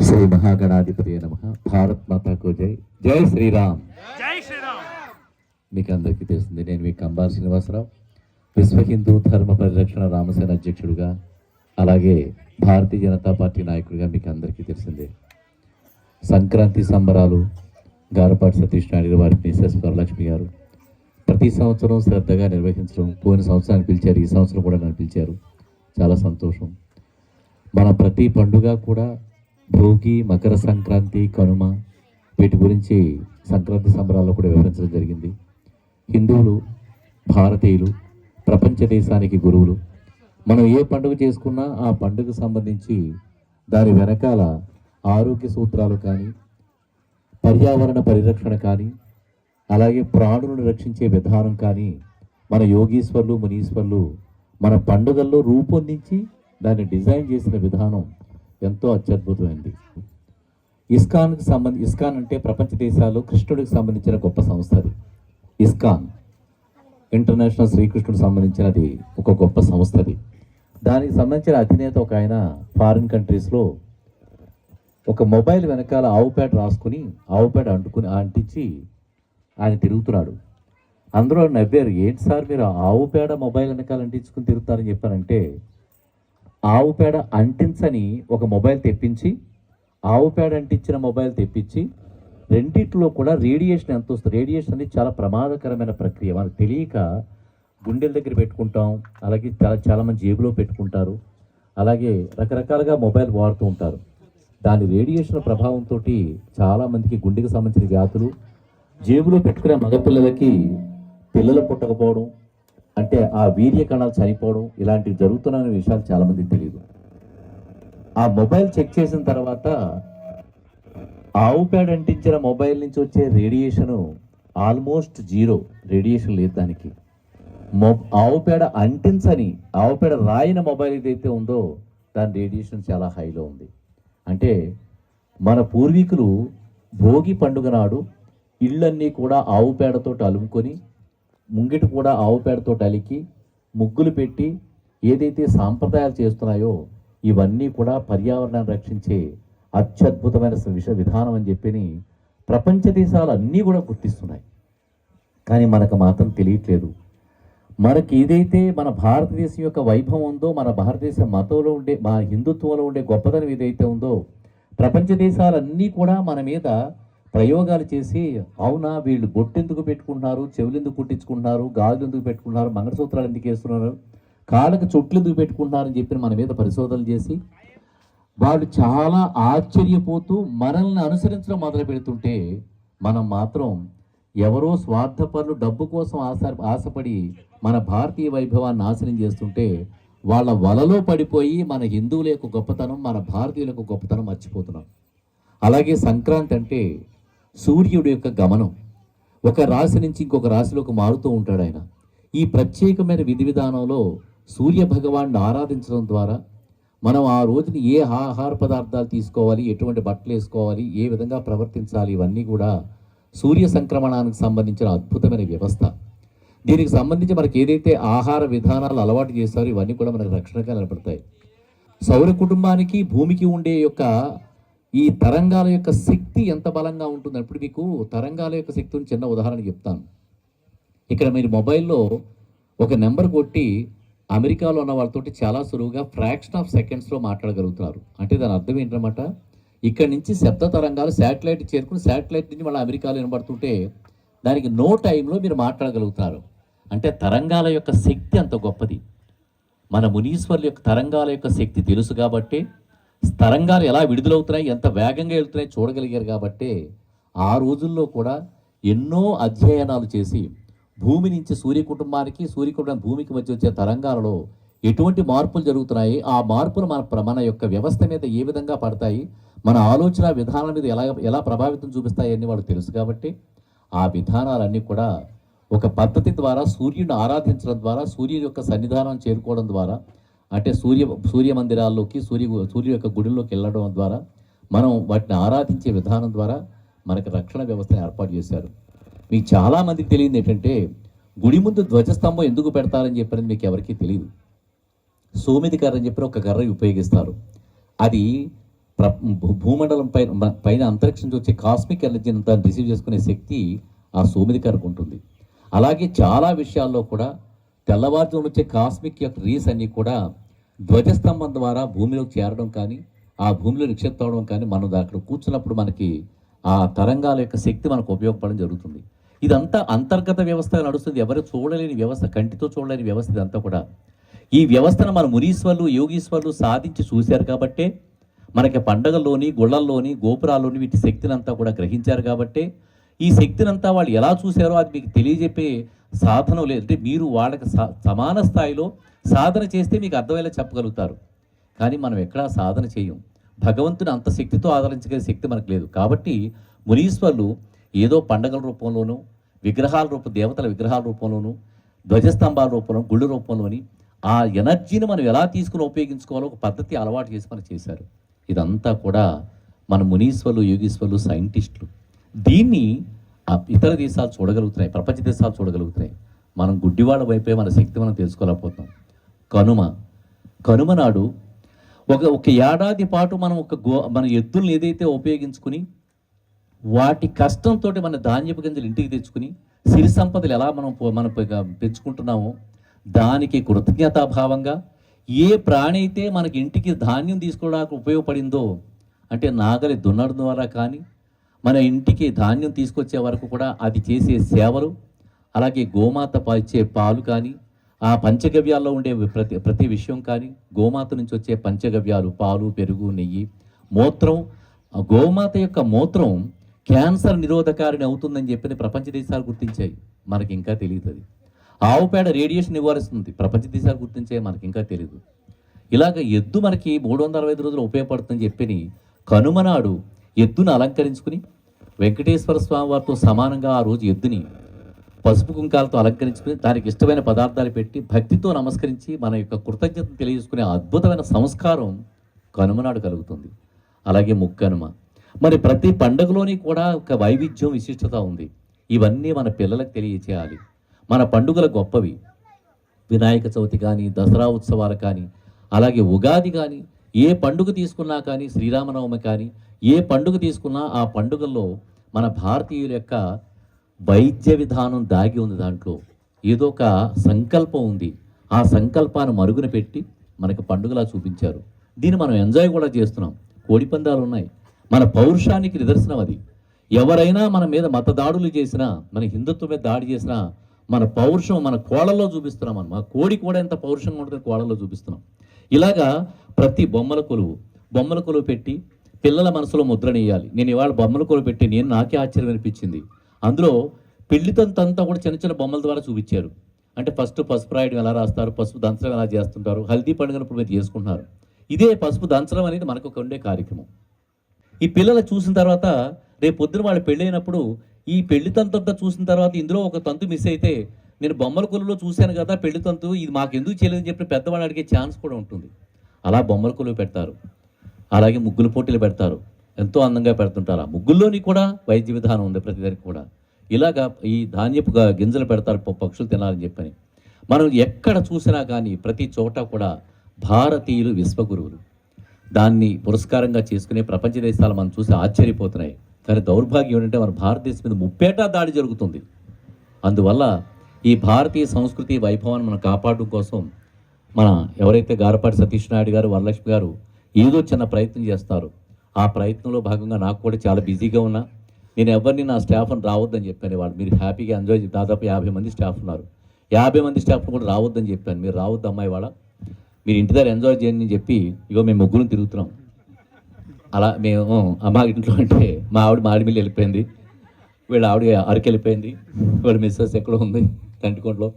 శ్రీ మహాగణాధిపతి నమ భారత్ మాతాకు జై. జై శ్రీరామ్. జై శ్రీరామ్. మీకు అందరికీ తెలిసింది నేను మీ కంబార్ శ్రీనివాసరావు విశ్వ హిందూ ధర్మ పరిరక్షణ రామసేన అధ్యక్షుడిగా అలాగే భారతీయ జనతా పార్టీ నాయకుడిగా మీకు అందరికీ తెలిసిందే. సంక్రాంతి సంబరాలు గారపాటి సతీష్ నాయుడు వారి మిసెస్ వరలక్ష్మి గారు ప్రతి సంవత్సరం శ్రద్ధగా నిర్వహించడం పోయిన సంవత్సరాన్ని పిలిచారు ఈ సంవత్సరం కూడా నన్ను పిలిచారు. చాలా సంతోషం. మన ప్రతి పండుగ కూడా భోగి మకర సంక్రాంతి కనుమ వీటి గురించి సంక్రాంతి సంబరాల్లో కూడా వివరించడం జరిగింది. హిందువులు భారతీయులు ప్రపంచ దేశానికి గురువులు మనం ఏ పండుగ చేసుకున్నా ఆ పండుగకు సంబంధించి దాని వెనకాల ఆరోగ్య సూత్రాలు కానీ పర్యావరణ పరిరక్షణ కానీ అలాగే ప్రాణులను రక్షించే విధానం కానీ మన యోగీశ్వర్లు మునీశ్వర్లు మన పండుగల్లో రూపొందించి దాన్ని డిజైన్ చేసిన విధానం ఎంతో అత్యద్భుతమైంది. ఇస్కాన్కి సంబంధి ఇస్కాన్ అంటే ప్రపంచ దేశాల్లో కృష్ణుడికి సంబంధించిన గొప్ప సంస్థ అది. ఇస్కాన్. ఇంటర్నేషనల్ శ్రీకృష్ణుడికి సంబంధించినది ఒక గొప్ప సంస్థ అది. దానికి సంబంధించిన అధినేత ఒక ఆయన ఫారిన్ కంట్రీస్లో ఒక మొబైల్ వెనకాల ఆవు పేడ రాసుకుని ఆవు అంటుకుని అంటించి ఆయన తిరుగుతున్నాడు. అందరూ నవ్వారు ఏంటి సార్ మీరు ఆవు పేడ మొబైల్ వెనకాల అంటించుకుని తిరుగుతారని చెప్పారంటే ఆవు పేడ అంటించని ఒక మొబైల్ తెప్పించి ఆవు పేడ అంటించిన మొబైల్ తెప్పించి రెండిట్లో కూడా రేడియేషన్ ఎంత వస్తుంది? రేడియేషన్ అనేది చాలా ప్రమాదకరమైన ప్రక్రియ. మనకు తెలియక గుండెల దగ్గర పెట్టుకుంటాం అలాగే చాలా చాలామంది జేబులో పెట్టుకుంటారు అలాగే రకరకాలుగా మొబైల్ వాడుతూ ఉంటారు. దాని రేడియేషన్ ప్రభావంతో చాలామందికి గుండెకి సంబంధించిన వ్యాధులు జేబులో పెట్టుకునే మగపిల్లలకి పిల్లలు పుట్టకపోవడం అంటే ఆ వీర్య కణాలు చనిపోవడం ఇలాంటివి జరుగుతున్న విషయాలు చాలామందికి తెలియదు. ఆ మొబైల్ చెక్ చేసిన తర్వాత ఆవు పేడ అంటించిన మొబైల్ నుంచి వచ్చే రేడియేషన్ ఆల్మోస్ట్ జీరో రేడియేషన్ లేదు దానికి. మొ ఆవు పేడ అంటించని ఆవు పేడ రాయిన మొబైల్ ఏదైతే ఉందో దాని రేడియేషన్ చాలా హైలో ఉంది. అంటే మన పూర్వీకులు భోగి పండుగ నాడు ఇళ్ళన్నీ కూడా ఆవు పేడతో అలుముకొని ముంగిట కూడా ఆవు పేడతో అలికి ముగ్గులు పెట్టి ఏదైతే సాంప్రదాయాలు చేస్తున్నాయో ఇవన్నీ కూడా పర్యావరణాన్ని రక్షించే అత్యద్భుతమైన విష విధానం అని చెప్పి ప్రపంచ దేశాలు అన్నీ కూడా గుర్తిస్తున్నాయి. కానీ మనకు మాత్రం తెలియట్లేదు. మనకి ఏదైతే మన భారతదేశం యొక్క వైభవం ఉందో మన భారతదేశ మతంలో ఉండే మన హిందుత్వంలో ఉండే గొప్పదనం ఏదైతే ఉందో ప్రపంచ దేశాలన్నీ కూడా మన మీద ప్రయోగాలు చేసి అవునా వీళ్ళు బొట్టెందుకు పెట్టుకుంటున్నారు చెవులెందుకు కుట్టించుకుంటున్నారు గాజులు ఎందుకు పెట్టుకుంటున్నారు మంగళసూత్రాలు ఎందుకు వేస్తున్నారు కాళ్ళకు చుట్లు ఎందుకు పెట్టుకుంటున్నారని అని చెప్పి మన మీద పరిశోధనలు చేసి వాళ్ళు చాలా ఆశ్చర్యపోతూ మనల్ని అనుసరించడం మొదలు పెడుతుంటే మనం మాత్రం ఎవరో స్వార్థపరులు డబ్బు కోసం ఆశ ఆశపడి మన భారతీయ వైభవాన్ని నాశనం చేస్తుంటే వాళ్ళ వలలో పడిపోయి మన హిందువుల యొక్క గొప్పతనం మన భారతీయుల యొక్క గొప్పతనం మర్చిపోతున్నాం. అలాగే సంక్రాంతి అంటే సూర్యుడి యొక్క గమనం. ఒక రాశి నుంచి ఇంకొక రాశిలోకి మారుతూ ఉంటాడు ఆయన. ఈ ప్రత్యేకమైన విధి విధానంలో సూర్య భగవాన్ని ఆరాధించడం ద్వారా మనం ఆ రోజుని ఏ ఆహార పదార్థాలు తీసుకోవాలి ఎటువంటి బట్టలు వేసుకోవాలి ఏ విధంగా ప్రవర్తించాలి ఇవన్నీ కూడా సూర్య సంక్రమణానికి సంబంధించిన అద్భుతమైన వ్యవస్థ. దీనికి సంబంధించి మనకి ఏదైతే ఆహార విధానాలు అలవాటు చేస్తారో ఇవన్నీ కూడా మనకు రక్షణగా నిలబడతాయి. సౌర కుటుంబానికి భూమికి ఉండే యొక్క ఈ తరంగాల యొక్క శక్తి ఎంత బలంగా ఉంటుంది అప్పుడు మీకు తరంగాల యొక్క శక్తిని చిన్న ఉదాహరణ చెప్తాను. ఇక్కడ మీరు మొబైల్లో ఒక నెంబర్ కొట్టి అమెరికాలో ఉన్న వాళ్ళతోటి చాలా సులువుగా ఫ్రాక్షన్ ఆఫ్ సెకండ్స్లో మాట్లాడగలుగుతున్నారు. అంటే దాని అర్థం ఏంటన్నమాట? ఇక్కడ నుంచి శబ్ద తరంగాలు శాటిలైట్ చేరుకుని శాటిలైట్ నుంచి మళ్ళీ అమెరికాలో వినబడుతుంటే దానికి నో టైంలో మీరు మాట్లాడగలుగుతారు. అంటే తరంగాల యొక్క శక్తి అంత గొప్పది. మన మునీశ్వర్ల యొక్క తరంగాల యొక్క శక్తి తెలుసు కాబట్టి తరంగాలు ఎలా విడుదలవుతున్నాయి ఎంత వేగంగా వెళ్తున్నాయి చూడగలిగారు కాబట్టి ఆ రోజుల్లో కూడా ఎన్నో అధ్యయనాలు చేసి భూమి నుంచి సూర్య కుటుంబానికి సూర్య కుటుంబం భూమికి మధ్య వచ్చే తరంగాలలో ఎటువంటి మార్పులు జరుగుతున్నాయి ఆ మార్పులు మన మన యొక్క వ్యవస్థ మీద ఏ విధంగా పడతాయి మన ఆలోచన విధానాల మీద ఎలా ఎలా ప్రభావితం చూపిస్తాయి అని వాళ్ళు తెలుసు కాబట్టి ఆ విధానాలన్నీ కూడా ఒక పద్ధతి ద్వారా సూర్యుని ఆరాధించడం ద్వారా సూర్యుని యొక్క సన్నిధానం చేరుకోవడం ద్వారా అంటే సూర్య సూర్య మందిరాల్లోకి సూర్య సూర్య యొక్క గుడిలోకి వెళ్ళడం ద్వారా మనం వాటిని ఆరాధించే విధానం ద్వారా మనకు రక్షణ వ్యవస్థను ఏర్పాటు చేశారు. మీకు చాలామందికి తెలియదు ఏంటంటే గుడి ముందు ధ్వజస్తంభం ఎందుకు పెడతారని చెప్పారని మీకు ఎవరికీ తెలియదు. సోమిది కర్ర అని చెప్పి ఒక కర్ర ఉపయోగిస్తారు. అది ప్ర భూమండలం పైన పైన అంతరిక్షం నుంచి వచ్చే కాస్మిక్ ఎనర్జీని అంతా రిసీవ్ చేసుకునే శక్తి ఆ సోమిది కర్రకు ఉంటుంది. అలాగే చాలా విషయాల్లో కూడా తెల్లవారుజామున వచ్చే కాస్మిక్ యొక్క రీస్ అన్నీ కూడా ధ్వజస్తంభం ద్వారా భూమిలోకి చేరడం కానీ ఆ భూమిలో నిక్షిప్తం అవడం కానీ మనం అక్కడ కూర్చున్నప్పుడు మనకి ఆ తరంగాల యొక్క శక్తి మనకు ఉపయోగపడడం జరుగుతుంది. ఇదంతా అంతర్గత వ్యవస్థ నడుస్తుంది. ఎవరు చూడలేని వ్యవస్థ కంటితో చూడలేని వ్యవస్థ ఇదంతా కూడా. ఈ వ్యవస్థను మన మునీశ్వర్లు యోగీశ్వర్లు సాధించి చూశారు కాబట్టే మనకి పండగల్లోని గుళ్ళల్లోని గోపురాల్లోని వీటి శక్తిని అంతా కూడా గ్రహించారు కాబట్టే ఈ శక్తినంతా వాళ్ళు ఎలా చూశారో అది మీకు తెలియజెప్పే సాధనం లేదు అంటే మీరు వాళ్ళకి స- సమాన స్థాయిలో సాధన చేస్తే మీకు అర్థమయ్యేలా చెప్పగలుగుతారు. కానీ మనం ఎక్కడా సాధన చేయం. భగవంతుని అంత శక్తితో ఆదరించగలిగే శక్తి మనకు లేదు. కాబట్టి మునీశ్వర్లు ఏదో పండగల రూపంలోనూ విగ్రహాల రూపం దేవతల విగ్రహాల రూపంలోనూ ధ్వజస్తంభాల రూపంలో గుళ్ళు రూపంలోని ఆ ఎనర్జీని మనం ఎలా తీసుకుని ఉపయోగించుకోవాలో ఒక పద్ధతి అలవాటు చేసి మనం చేశారు. ఇదంతా కూడా మన మునీశ్వర్లు యోగీశ్వర్లు సైంటిస్టులు. దీన్ని ఇతర దేశాలు చూడగలుగుతున్నాయి ప్రపంచ దేశాలు చూడగలుగుతున్నాయి. మనం గుడ్డివాడ వైపే మన శక్తి మనం తెలుసుకోలేకపోతాం కనుమ. కనుమ నాడు ఒక ఒక ఏడాది పాటు మనం ఒక గో మన ఎద్దుల్ని ఏదైతే ఉపయోగించుకుని వాటి కష్టంతో మన ధాన్యపు గింజలు ఇంటికి తెచ్చుకుని సిరి సంపదలు ఎలా మనం మనం పెంచుకుంటున్నామో దానికి కృతజ్ఞతాభావంగా ఏ ప్రాణి అయితే మనకి ఇంటికి ధాన్యం తీసుకోవడానికి ఉపయోగపడిందో అంటే నాగలి దున్నడం ద్వారా కానీ మన ఇంటికి ధాన్యం తీసుకొచ్చే వరకు కూడా అది చేసే సేవలు అలాగే గోమాత ఇచ్చే పాలు కానీ ఆ పంచగవ్యాల్లో ఉండే ప్రతి ప్రతి విషయం కానీ గోమాత నుంచి వచ్చే పంచగవ్యాలు పాలు పెరుగు నెయ్యి మూత్రం గోమాత యొక్క మూత్రం క్యాన్సర్ నిరోధకారిణి అవుతుందని చెప్పి ప్రపంచ దేశాలు గుర్తించాయి. మనకి ఇంకా తెలియదు అది. ఆవు పేడ రేడియేషన్ నివారిస్తుంది. ప్రపంచ దేశాలు గుర్తించే మనకి ఇంకా తెలియదు ఇలాగ ఎద్దు మనకి మూడు వందల అరవై ఐదు రోజులు ఉపయోగపడుతుందని చెప్పి కనుమనాడు ఎద్దును అలంకరించుకుని వెంకటేశ్వర స్వామి వారితో సమానంగా ఆ రోజు ఎద్దుని పసుపు కుంకాలతో అలంకరించుకుని దానికి ఇష్టమైన పదార్థాలు పెట్టి భక్తితో నమస్కరించి మన యొక్క కృతజ్ఞతను తెలియజేసుకునే అద్భుతమైన సంస్కారం కనుమనాడు కలుగుతుంది. అలాగే ముక్కనుమ. మరి ప్రతి పండుగలోని కూడా ఒక వైవిధ్యం విశిష్టత ఉంది. ఇవన్నీ మన పిల్లలకు తెలియచేయాలి మన పండుగలు గొప్పవి. వినాయక చవితి కానీ దసరా ఉత్సవాలు కానీ అలాగే ఉగాది కానీ ఏ పండుగ తీసుకున్నా కానీ శ్రీరామనవమి కానీ ఏ పండుగ తీసుకున్నా ఆ పండుగల్లో మన భారతీయుల యొక్క వైద్య విధానం దాగి ఉంది దాంట్లో. ఏదో ఒక సంకల్పం ఉంది. ఆ సంకల్పాన్ని మరుగున పెట్టి మనకు పండుగలా చూపించారు. దీన్ని మనం ఎంజాయ్ కూడా చేస్తున్నాం. కోడిపందాలు ఉన్నాయి. మన పౌరుషానికి నిదర్శనం అది. ఎవరైనా మన మీద మత దాడులు చేసినా మన హిందుత్వం మీద దాడి చేసినా మన పౌరుషం మన కోడల్లో చూపిస్తున్నాం మనం. మా కోడి కూడా ఎంత పౌరుషంగా ఉంటుందో కోడల్లో చూపిస్తున్నాం. ఇలాగా ప్రతి బొమ్మల కొలువు బొమ్మల కొలువు పెట్టి పిల్లల మనసులో ముద్రనేయాలి నేను ఇవాళ బొమ్మల కొలువు పెట్టి నేను నాకే ఆశ్చర్యం అనిపించింది. అందులో పెళ్ళితంతంతా కూడా చిన్న చిన్న బొమ్మల ద్వారా చూపించారు. అంటే ఫస్ట్ పసుపు రాయడం ఎలా రాస్తారు పసుపు దంచడం ఎలా చేస్తుంటారు హల్దీ పండుగను ఇప్పుడు మీరు చేసుకుంటున్నారు? ఇదే పసుపు దంచడం అనేది మనకు ఒక ఉండే కార్యక్రమం. ఈ పిల్లలు చూసిన తర్వాత రేపు పొద్దున వాళ్ళు పెళ్ళైనప్పుడు ఈ పెళ్ళి తంతంతా చూసిన తర్వాత ఇందులో ఒక తంతు మిస్ అయితే నేను బొమ్మల కొలువులో చూశాను కదా పెళ్ళి తంతు ఇది మాకు ఎందుకు చేయలేదని చెప్పి పెద్దవాళ్ళు అడిగే ఛాన్స్ కూడా ఉంటుంది. అలా బొమ్మల కొలువు పెడతారు. అలాగే ముగ్గులు పోటీలు పెడతారు. ఎంతో అందంగా పెడుతుంటారు. ఆ ముగ్గుల్లోని కూడా వైద్య విధానం ఉంది ప్రతిదానికి కూడా. ఇలాగా ఈ ధాన్యపు గింజలు పెడతారు పక్షులు తినాలని చెప్పని. మనం ఎక్కడ చూసినా కానీ ప్రతి చోట కూడా భారతీయులు విశ్వగురువులు. దాన్ని పురస్కారంగా చేసుకునే ప్రపంచ దేశాలు మనం చూసి ఆశ్చర్యపోతున్నాయి. కానీ దౌర్భాగ్యం ఏంటంటే మన భారతదేశం మీద ముప్పేటా దాడి జరుగుతుంది. అందువల్ల ఈ భారతీయ సంస్కృతి వైభవాన్ని మనం కాపాడడం కోసం మన ఎవరైతే గారపాటి సతీష్ నాయుడు గారు వరలక్ష్మి గారు ఏదో చిన్న ప్రయత్నం చేస్తారు. ఆ ప్రయత్నంలో భాగంగా నాకు కూడా చాలా బిజీగా ఉన్నా. నేను ఎవరిని నా స్టాఫ్ని రావద్దని చెప్పాను వాళ్ళు. మీరు హ్యాపీగా ఎంజాయ్ దాదాపు యాభై మంది స్టాఫ్ ఉన్నారు. యాభై మంది స్టాఫ్ని కూడా రావద్దని చెప్పాను. మీరు రావద్దు అమ్మాయి వాళ్ళ. మీరు ఇంటి దగ్గర ఎంజాయ్ చేయండి అని చెప్పి ఇగో మేము ముగ్గురు తిరుగుతున్నాం. అలా మేము అమ్మ ఇంట్లో అంటే మా ఆవిడ మాడిమిల్లి వెళ్ళిపోయింది. వీళ్ళ ఆవిడ అరకెళ్ళిపోయింది. వీళ్ళ మిస్సెస్ ఎక్కడో ఉంది తంటికొండలో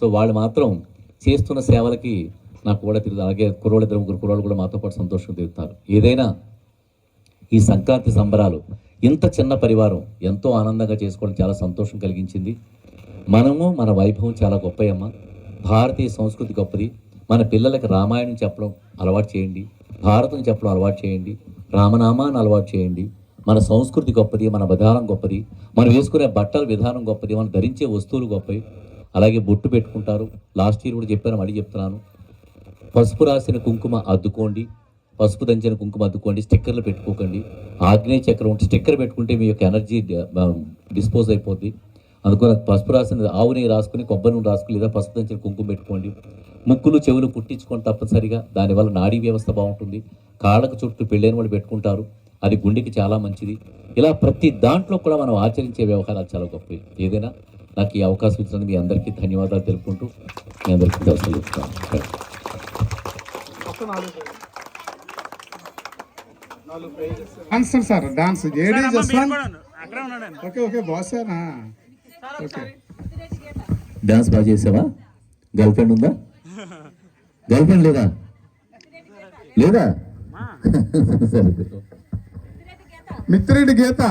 సో వాళ్ళు మాత్రం చేస్తున్న సేవలకి నాకు కూడా తిరుగుతారు. అలాగే కుర్రోళ్ళు ఇద్దరు ముగ్గురు కుర్రోళ్ళు కూడా మాతో పాటు సంతోషంగా తిరుగుతారు. ఏదైనా ఈ సంక్రాంతి సంబరాలు ఇంత చిన్న పరివారం ఎంతో ఆనందంగా చేసుకోవడం చాలా సంతోషం కలిగించింది. మనము మన వైభవం చాలా గొప్పయమ్మ. భారతీయ సంస్కృతి గొప్పది. మన పిల్లలకు రామాయణం చెప్పడం అలవాటు చేయండి. భారతం చెప్పడం అలవాటు చేయండి. రామనామాన్ని అలవాటు చేయండి. మన సంస్కృతి గొప్పది మన విధానం గొప్పది మనం వేసుకునే బట్టల విధానం గొప్పది మనం ధరించే వస్తువులు గొప్పవి. అలాగే బొట్టు పెట్టుకుంటారు. లాస్ట్ ఇయర్ కూడా చెప్పాను మళ్ళీ చెప్తున్నాను. పసుపు రాసిన కుంకుమ అద్దుకోండి. పసుపు దంచిన కుంకుమ అద్దుకోండి. స్టిక్కర్లు పెట్టుకోకండి. ఆగ్నేయ చక్రం ఉంటే స్టిక్కర్ పెట్టుకుంటే మీ యొక్క ఎనర్జీ డిస్పోజ్ అయిపోద్ది. అందుకని పసుపు రాసిన ఆవు నెయ్యి రాసుకుని కొబ్బరి నూనె రాసుకుని లేదా పసుపు దంచిన కుంకుమ పెట్టుకోండి. ముక్కులు చెవులు కుట్టించుకోండి తప్పనిసరిగా. దానివల్ల నాడీ వ్యవస్థ బాగుంటుంది. కాళ్ళకు చుట్టూ పెళ్ళైన వాళ్ళు పెట్టుకుంటారు. అది గుండెకి చాలా మంచిది. ఇలా ప్రతి దాంట్లో కూడా మనం ఆచరించే వ్యవహారాలు చాలా గొప్పవి. ఏదైనా నాకు ఈ అవకాశం ఇచ్చినందుకు మీ అందరికీ ధన్యవాదాలు తెలుపుకుంటూ మీ అందరికీ దర్శనం ఇస్తాను డాన్సర్ సార్. డాన్స్ ఏడీ జస్వాన్ అక్కడ ఉన్నాడు ఓకే ఓకే బాసేనా ఓకే. డాన్స్ బాగా చేసావా? గర్ల్ ఫ్రెండ్ ఉందా? గర్ల్ ఫ్రెండ్ లేదా? లేదా? సరే. మిత్రుడి గీత.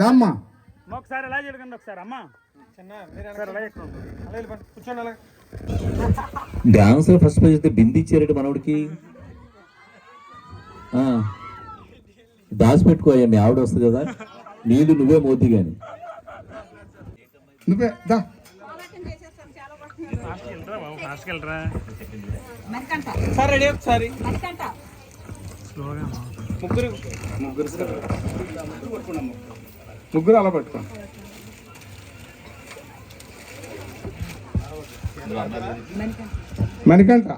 దమ్మ. ఒకసారి ఎలా చేయకండి ఒకసారి అమ్మా. డాన్స్లో ఫస్ట్ ప్రైజ్ అయితే బింది ఇచ్చారట మనోడికి? ఆ, దాచిపెట్టుకోయ్యా మీ ఆవిడ వస్తుంది కదా. నీళ్ళు నువ్వే మోద్ది కానీ నువ్వే దా. సార్ రెడీ ఒకసారి. స్లోగా ముగ్గురు ముగ్గురు ముగ్గురు అలా పట్టుకోండి. మణికంఠ.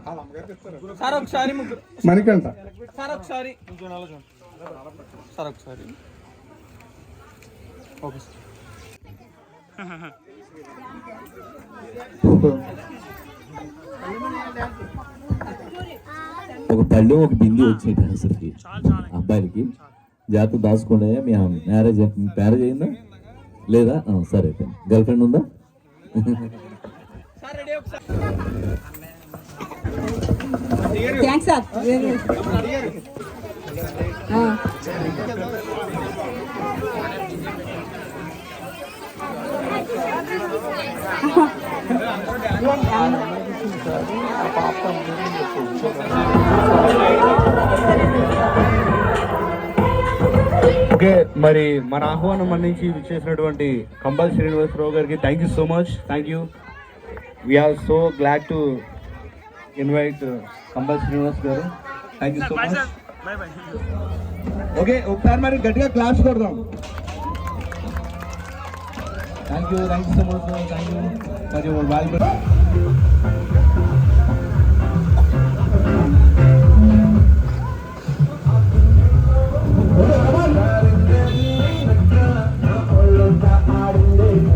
సార్ ఒకసారి ముగ్గురు. మణికంఠ. సార్ ఒకసారి. సార్ ఒకసారి. Okay sir. ఒక పళ్ళు ఒక బింది వచ్చాయి డాన్సర్కి అబ్బాయిలకి జాగ్రత్త దాచుకోండి మీ మ్యారేజ్ మ్యారేజ్ అయిందా లేదా ఆ, సరే అయితే గర్ల్ ఫ్రెండ్ ఉందా సార్ రెడీ ఒకసారి థ్యాంక్స్ సార్ ఓకే మరి మన ఆహ్వానం మన్నించి చేసినటువంటి కంబల్ శ్రీనివాసరావు గారికి thank you so much thank you we're so glad to invite Kambal Srinivas garu. Thank you so much okay ఒకసారి మరి గట్టిగా క్లాస్ కొడదాం. Thank you thank you so much thank you మరి వాళ్ళు Thank you.